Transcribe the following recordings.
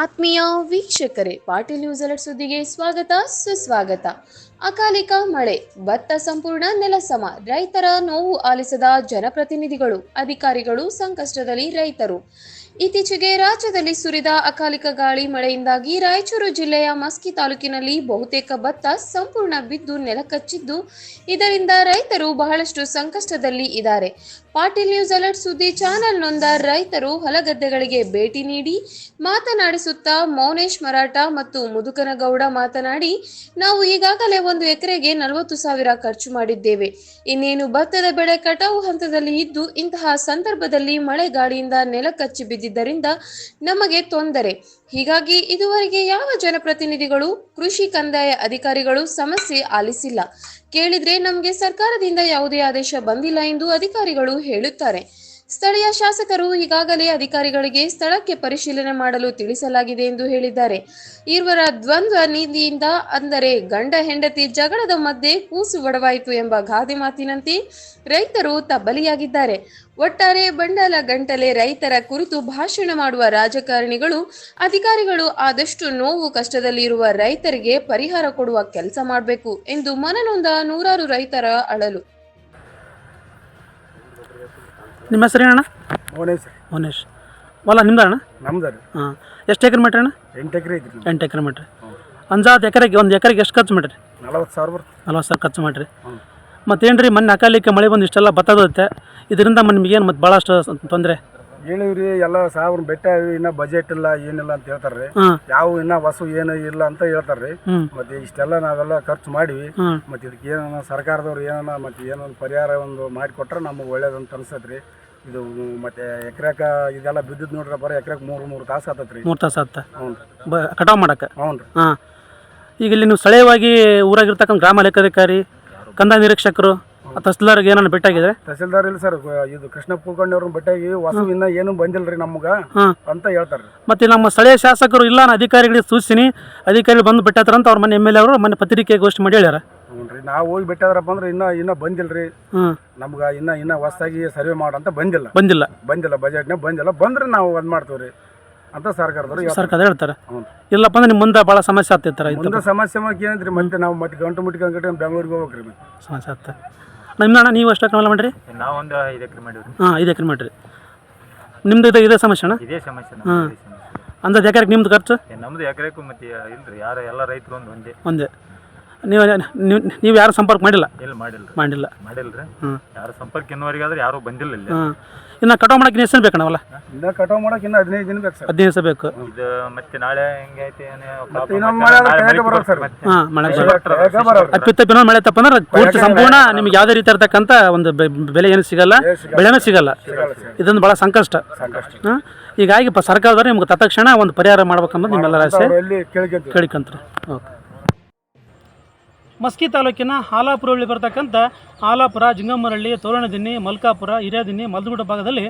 ಆತ್ಮೀಯ ವೀಕ್ಷಕರೇ, Patil news alert ಸುದ್ದಿಗೆ ಸ್ವಾಗತ, ಸುಸ್ವಾಗತ. ಅಕಾಲಿಕ ಮಳೆ, ಭತ್ತ ಸಂಪೂರ್ಣ ನೆಲಸಮ, ರೈತರ ನೋವು ಆಲಿಸದ ಜನಪ್ರತಿನಿಧಿಗಳು, ಅಧಿಕಾರಿಗಳು ಸಂಕಷ್ಟದಲ್ಲಿ ರೈತರು. ಇತ್ತೀಚೆಗೆ ರಾಜ್ಯದಲ್ಲಿ ಸುರಿದ ಅಕಾಲಿಕ ಗಾಳಿ ಮಳೆಯಿಂದಾಗಿ ರಾಯಚೂರು ಜಿಲ್ಲೆಯ ಮಸ್ಕಿ ತಾಲೂಕಿನಲ್ಲಿ ಬಹುತೇಕ ಭತ್ತ ಸಂಪೂರ್ಣ ಬಿದ್ದು ನೆಲಕಚ್ಚಿದ್ದು, ಇದರಿಂದ ರೈತರು ಬಹಳಷ್ಟು ಸಂಕಷ್ಟದಲ್ಲಿ ಇದ್ದಾರೆ. ಪಾಟೀಲ್ ನ್ಯೂಸ್ ಅಲರ್ಟ್ ಸುದ್ದಿ ಚಾನೆಲ್ ನೊಂದ ರೈತರು ಹೊಲಗದ್ದೆಗಳಿಗೆ ಭೇಟಿ ನೀಡಿ, ಮಾತನಾಡಿಸುತ್ತಾ ಮೌನೇಶ್ ಮರಾಠ ಮತ್ತು ಮುದುಕನಗೌಡ ಮಾತನಾಡಿ, ನಾವು ಈಗಾಗಲೇ ಒಂದು ಎಕರೆಗೆ ನಲವತ್ತು ಸಾವಿರ ಖರ್ಚು ಮಾಡಿದ್ದೇವೆ. ಇನ್ನೇನು ಭತ್ತದ ಬೆಳೆ ಕಟಾವು ಹಂತದಲ್ಲಿ ಇದ್ದು, ಇಂತಹ ಸಂದರ್ಭದಲ್ಲಿ ಮಳೆ ಗಾಳಿಯಿಂದ ನೆಲ ಕಚ್ಚಿ ಬಿದ್ದಿದ್ದರಿಂದ ನಮಗೆ ತೊಂದರೆ. ಹೀಗಾಗಿ ಇದುವರೆಗೆ ಯಾವ ಜನಪ್ರತಿನಿಧಿಗಳು, ಕೃಷಿ ಕಂದಾಯ ಅಧಿಕಾರಿಗಳು ಸಮಸ್ಯೆ ಆಲಿಸಿಲ್ಲ? ಕೇಳಿದ್ರೆ ನಮಗೆ ಸರ್ಕಾರದಿಂದ ಯಾವುದೇ ಆದೇಶ ಬಂದಿಲ್ಲ ಎಂದು ಅಧಿಕಾರಿಗಳು ಹೇಳುತ್ತಾರೆ. ಸ್ಥಳೀಯ ಶಾಸಕರು ಈಗಾಗಲೇ ಅಧಿಕಾರಿಗಳಿಗೆ ಸ್ಥಳಕ್ಕೆ ಪರಿಶೀಲನೆ ಮಾಡಲು ತಿಳಿಸಲಾಗಿದೆ ಎಂದು ಹೇಳಿದ್ದಾರೆ. ಇರುವರ ದ್ವಂದ್ವ ನೀತಿಯಿಂದ ಅಂದರೆ ಗಂಡ ಹೆಂಡತಿ ಜಗಳದ ಮಧ್ಯೆ ಕೂಸು ಒಡವಾಯಿತು ಎಂಬ ಗಾದೆ ಮಾತಿನಂತೆ ರೈತರು ತಬ್ಬಲಿಯಾಗಿದ್ದಾರೆ. ಒಟ್ಟಾರೆ ಬಂಡಲ ಗಂಟಲೆ ರೈತರ ಕುರಿತು ಭಾಷಣ ಮಾಡುವ ರಾಜಕಾರಣಿಗಳು, ಅಧಿಕಾರಿಗಳು ಆದಷ್ಟು ನೋವು ಕಷ್ಟದಲ್ಲಿರುವ ರೈತರಿಗೆ ಪರಿಹಾರ ಕೊಡುವ ಕೆಲಸ ಮಾಡಬೇಕು ಎಂದು ಮನನೊಂದ ನೂರಾರು ರೈತರ ಅಳಲು ನಿಮ್ಮ ಹೆಸರು ಏನಣ್ಣ? ಮೌನೇಶ್ ಮೋನೇಶ್ ಹೊಲ ನಿಮ್ದು ಅಣ್ಣ? ನಮ್ದು ರೀ ಹಾಂ. ಎಷ್ಟು ಎಕರೆ ಮಟ್ರಿ ಅಣ್ಣ? ಎಂಟು ಎಕರೆ ಐತ್ರಿ. ಎಂಟು ಎಕರೆ ಮಟ್ರಿ. ಅಂಜಾತ್ ಎಕರೆಗೆ ಒಂದು ಎಕರೆಗೆ ಎಷ್ಟು ಖರ್ಚು ಮಾಡಿರಿ? ನಲವತ್ತು ಸಾವಿರ ಬರ್ತದೆ ನಲ್ವತ್ತು ಸಾವಿರ ಖರ್ಚು ಮಾಡಿರಿ. ಮತ್ತೇನು ರೀ ಮೊನ್ನೆ ಅಕಾಲಿಕ ಮಳೆ ಬಂದು ಇಷ್ಟೆಲ್ಲ ಬತ್ತದತ್ತೆ ಇದರಿಂದ ನಿಮಗೇನು ಮತ್ತು ಭಾಳಷ್ಟು ತೊಂದರೆ? ಹೇಳಿವ್ರಿ ಎಲ್ಲ ಸಾವಿರ ಬೆಟ್ಟ ಇನ್ನ ಬಜೆಟ್ ಇಲ್ಲ ಏನಿಲ್ಲ ಅಂತ ಹೇಳ್ತಾರೆ ರೀ ಹಾಂ. ಯಾವ ಇನ್ನ ವಸು ಏನು ಇಲ್ಲ ಅಂತ ಹೇಳ್ತಾರೆ ರೀ ಮತ್ತೆ ಇಷ್ಟೆಲ್ಲ ನಾವೆಲ್ಲ ಖರ್ಚು ಮಾಡಿವಿ. ಮತ್ತೆ ಇದಕ್ಕೆ ಏನನ ಸರ್ಕಾರದವ್ರು ಏನೋ ಮತ್ತೆ ಏನೊಂದು ಪರಿಹಾರ ಒಂದು ಮಾಡಿಕೊಟ್ರೆ ನಮಗೆ ಒಳ್ಳೇದಂತ ಅನ್ಸತ್ರಿ. ಇದು ಮತ್ತೆ ಎಕರೆಕ ಇದೆಲ್ಲ ಬಿದ್ದಿದ್ ನೋಡ್ರಿ ಬರ ಎಕರೆಕ್ ಮೂರು ಮೂರು ತಾಸು ಆತತ್ ರೀ ಮೂರು ತಾಸು ಆತ. ಹ್ಞೂ. ಕಟಾವು ಮಾಡಕ್ಕೆ ಹ್ಞೂ ರೀ ಹಾಂ. ಈಗ ಇಲ್ಲಿ ನೀವು ಸ್ಥಳೀಯವಾಗಿ ಊರಾಗಿರ್ತಕ್ಕಂಥ ಗ್ರಾಮ ಲೆಕ್ಕಾಧಿಕಾರಿ ಕಂದಾಯ ನಿರೀಕ್ಷಕರು ತಹಸೀಲ್ದಾರ್ಗೆ ಏನಾರು ಭೇಟಿಯಾಗಿದ್ರೆ ತಹಸೀಲ್ದಾರ್ ಇಲ್ಲ ಸರ್ ಇದು ಕೃಷ್ಣ ಕುಲ್ಕರ್ಣಿಯವ್ರನ್ನ ಬೆಟ್ಟಾಗಿ ವಸು ಇನ್ನ ಏನು ಬಂದಿಲ್ಲ ರೀ ನಮ್ಗೆ ಅಂತ ಹೇಳ್ತಾರೆ ಮತ್ತೆ ನಮ್ಮ ಸ್ಥಳೀಯ ಶಾಸಕರು ಇಲ್ಲ ನಾನು ಅಧಿಕಾರಿಗಳಿಗೆ ಸೂಚಿಸಿನಿ ಅಧಿಕಾರಿಗಳು ಬಂದು ಬಿಟ್ಟಾರ ಅಂತ ಅವ್ರ ಮನೆ ಎಂ ಎಲ್ ಎ ಅವರು ಮನೆ ಪತ್ರಿಕೆ ಗೋಷ್ಠಿ ಮಾಡಿ ಹೇಳ್ಯಾರ. ಹ್ಞೂ ರೀ ನಾವು ಹೋಗಿ ಬಿಟ್ಟಾದ್ರಪ್ಪ ಅಂದ್ರೆ ಇನ್ನ ಇನ್ನ ಬಂದಿಲ್ಲ ರೀ ಹ್ಞೂ ನಮ್ಗೆ ಇನ್ನೂ ಇನ್ನೂ ಹೊಸದಾಗಿ ಸರ್ವೆ ಮಾಡಂತ ಬಂದಿಲ್ಲ. ಬಂದಿಲ್ಲ. ಬಂದಿಲ್ಲ ಬಜೆಟ್ನಾಗ ಬಂದಿಲ್ಲ. ಬಂದ್ರೆ ನಾವು ಒಂದು ಮಾಡ್ತೀವಿ ರೀ ಅಂತ ಸರ್ಕಾರದವ್ರು. ಸರ್ಕಾರ ಹೇಳ್ತಾರೆ. ಇಲ್ಲಪ್ಪ ಅಂದ್ರೆ ನಿಮ್ಮ ಮುಂದೆ ಭಾಳ ಸಮಸ್ಯೆ ಆಗ್ತಿರ್ತಾರೆ ರೈತ ಮುಂದೆ ಸಮಸ್ಯೆ ಏನಂತ್ರಿ ಮತ್ತೆ ನಾವು ಮತ್ತೆ ಗಂಟು ಮುಟ್ಕೊಂಡ್ಬಿಟ್ಟು ಬೆಂಗಳೂರಿಗೆ ಹೋಗ್ಬೇಕ್ರಿ ಸಮಸ್ಯೆ ಆಗ್ತದೆ ನಿಮ್ದು ಅಣ್ಣ ನೀವು ಎಷ್ಟು ಎಕರೆ ಮಾಡಿರಿ? ಒಂದು ಐದು ಎಕರೆ ಮಾಡಿವ್ರಿ. ಹಾಂ ಐದು ಎಕರೆ ಮಾಡಿರಿ. ನಿಮ್ದು ಇದು ಇದೇ ಸಮಸ್ಯೆ ಅಣ್ಣ? ಇದೇ ಸಮಸ್ಯೆ ಹಾಂ. ಅಂದ ಇದೇ ಸಮಸ್ಯೆ. ಅಂದಾಜು ಎಕರೆಗೆ ನಿಮ್ದು ಖರ್ಚು? ಏ, ನಮ್ದು ಎಕರೆಗೂ ಮತ್ತೆ ಇಲ್ರಿ ಯಾರು ಎಲ್ಲ ರೈತರು ಒಂದು ಒಂದೇ. ಒಂದೇ. ನೀವು ನೀವು ನೀವು ಯಾರು ಸಂಪರ್ಕ ಮಾಡಿಲ್ಲ? ಇಲ್ಲ ಮಾಡಿಲ್ಲ ಮಾಡಿಲ್ಲ. ಮಾಡಿಲ್ರಿ. ಹ್ಞೂ ಯಾರು ಸಂಪರ್ಕ ಇನ್ನುವರೆಗಾದ್ರೆ ಯಾರು ಬಂದಿಲ್ಲ ಇಲ್ಲಿ. ಹಾಂ. ಇನ್ನು ಕಟಾವು ಮಾಡಕ್ಕೆ ಎಷ್ಟು ಬೇಕಣ್ಣವಲ್ಲ ಇನ್ನ ಕಟಾವು ಮಾಡಕ್ಕೆ ಇನ್ನ ಹದಿನೈದು ದಿನ ಬೇಕು ಸರ್. ಹದಿನೈದು ದಿವಸ ಬೇಕು. ಇದು ಮತ್ತೆ ನಾಳೆ ಹೆಂಗೈತಿ ಮಳೆ ಆದ್ರೆ ಬರೋದು ಸರ್. ಮತ್ತೆ. ಹಾಂ ಮಳೆ ಹೇಗೆ ಬರೋದು? ಅತ್ಯುತ್ತ ಬಿನೋ ಮಳೆ ತಪ್ಪ ಅಂದ್ರೆ ಪೂರ್ತಿ ಸಂಪೂರ್ಣ ನಿಮ್ಗೆ ಯಾವುದೇ ರೀತಿ ಇರತಕ್ಕಂತ ಒಂದು ಬೆ- ಬೆಲೆ ಏನು ಸಿಗಲ್ಲ. ಬೆಳೆನೂ ಸಿಗಲ್ಲ. ಇದೊಂದು ಭಾಳ ಸಂಕಷ್ಟ. ಹಾಂ ಹೀಗಾಗಿ ಪ ಸರ್ಕಾರದವ್ರು ನಿಮ್ಗೆ ತತ್ಕ್ಷಣ ಒಂದು ಪರಿಹಾರ ಮಾಡ್ಬೇಕಂದ್ರೆ ನಿಮ್ಮೆಲ್ಲರ ಆಸೆ. ಅವ್ರು ಎಲ್ಲಿ ಕೇಳ್ಕೊಂತೀವಿ ಕೇಳಿಕಂತ್ರಿ. ಓಕೆ. ಮಸ್ಕಿ ತಾಲೂಕಿನ ಹಾಲಾಪುರ ಬಳಿ ಬರ್ತಕ್ಕಂಥ ಹಾಲಾಪುರ, ಜಿಂಗಮ್ಮರಳ್ಳಿ, ತೋರಣದಿನ್ನಿ, ಮಲ್ಕಾಪುರ, ಹಿರಿಯದಿನ್ನಿ ಮಲ್ದಗುಡ ಭಾಗದಲ್ಲಿ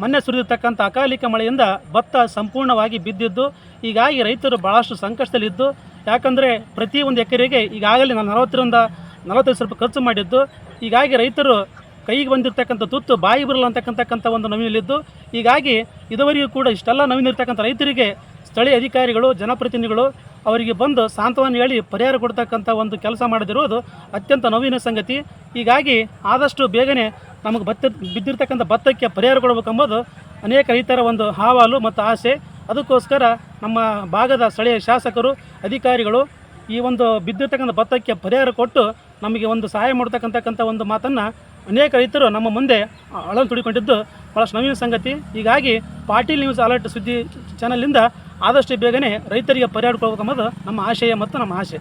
ಮೊನ್ನೆ ಸುರಿದಿರ್ತಕ್ಕಂಥ ಅಕಾಲಿಕ ಮಳೆಯಿಂದ ಭತ್ತ ಸಂಪೂರ್ಣವಾಗಿ ಬಿದ್ದಿದ್ದು, ಹೀಗಾಗಿ ರೈತರು ಭಾಳಷ್ಟು ಸಂಕಷ್ಟದಲ್ಲಿದ್ದು, ಯಾಕಂದರೆ ಪ್ರತಿ ಒಂದು ಎಕರೆಗೆ ಈಗಾಗಲೇ ನಾನು ನಲವತ್ತರಿಂದ ನಲವತ್ತೈದು ಸ್ವಲ್ಪ ಖರ್ಚು ಮಾಡಿದ್ದು, ಹೀಗಾಗಿ ರೈತರು ಕೈಗೆ ಬಂದಿರತಕ್ಕಂಥ ತುತ್ತು ಬಾಯಿ ಬರಲ್ಲ ಅಂತಕ್ಕಂಥಕ್ಕಂಥ ಒಂದು ನವೀನಲ್ಲಿದ್ದು ಹೀಗಾಗಿ ಇದುವರೆಗೂ ಕೂಡ ಇಷ್ಟೆಲ್ಲ ನವೀನಿರ್ತಕ್ಕಂಥ ರೈತರಿಗೆ ಸ್ಥಳೀಯ ಅಧಿಕಾರಿಗಳು, ಜನಪ್ರತಿನಿಧಿಗಳು ಅವರಿಗೆ ಬಂದು ಸಾಂತ್ವನ ಹೇಳಿ ಪರಿಹಾರ ಕೊಡ್ತಕ್ಕಂಥ ಒಂದು ಕೆಲಸ ಮಾಡದಿರುವುದು ಅತ್ಯಂತ ನವೀನ ಸಂಗತಿ. ಹೀಗಾಗಿ ಆದಷ್ಟು ಬೇಗನೆ ನಮಗೆ ಭತ್ತ ಬಿದ್ದಿರ್ತಕ್ಕಂಥ ಭತ್ತಕ್ಕೆ ಪರಿಹಾರ ಕೊಡಬೇಕೆಂಬುದು ಅನೇಕ ರೈತರ ಒಂದು ಹಾವಾಲು ಮತ್ತು ಆಸೆ. ಅದಕ್ಕೋಸ್ಕರ ನಮ್ಮ ಭಾಗದ ಸ್ಥಳೀಯ ಶಾಸಕರು, ಅಧಿಕಾರಿಗಳು ಈ ಒಂದು ಬಿದ್ದಿರ್ತಕ್ಕಂಥ ಭತ್ತಕ್ಕೆ ಪರಿಹಾರ ಕೊಟ್ಟು ನಮಗೆ ಒಂದು ಸಹಾಯ ಮಾಡ್ತಕ್ಕಂಥಕ್ಕಂಥ ಒಂದು ಮಾತನ್ನು ಅನೇಕ ರೈತರು ನಮ್ಮ ಮುಂದೆ ಅಳಲು ತುಡಿಕೊಂಡಿದ್ದು ಭಾಳಷ್ಟು ನವೀನ ಸಂಗತಿ. ಹೀಗಾಗಿ ಪಾಟೀಲ್ ನ್ಯೂಸ್ ಅಲರ್ಟ್ ಸುದ್ದಿ ಚಾನಲಿಂದ ಆದಷ್ಟು ಬೇಗನೆ ರೈತರಿಗೆ ಪರಿಹಾರ ಅನ್ನೋದು ನಮ್ಮ ಆಶಯ ಮತ್ತು ನಮ್ಮ ಆಸೆ.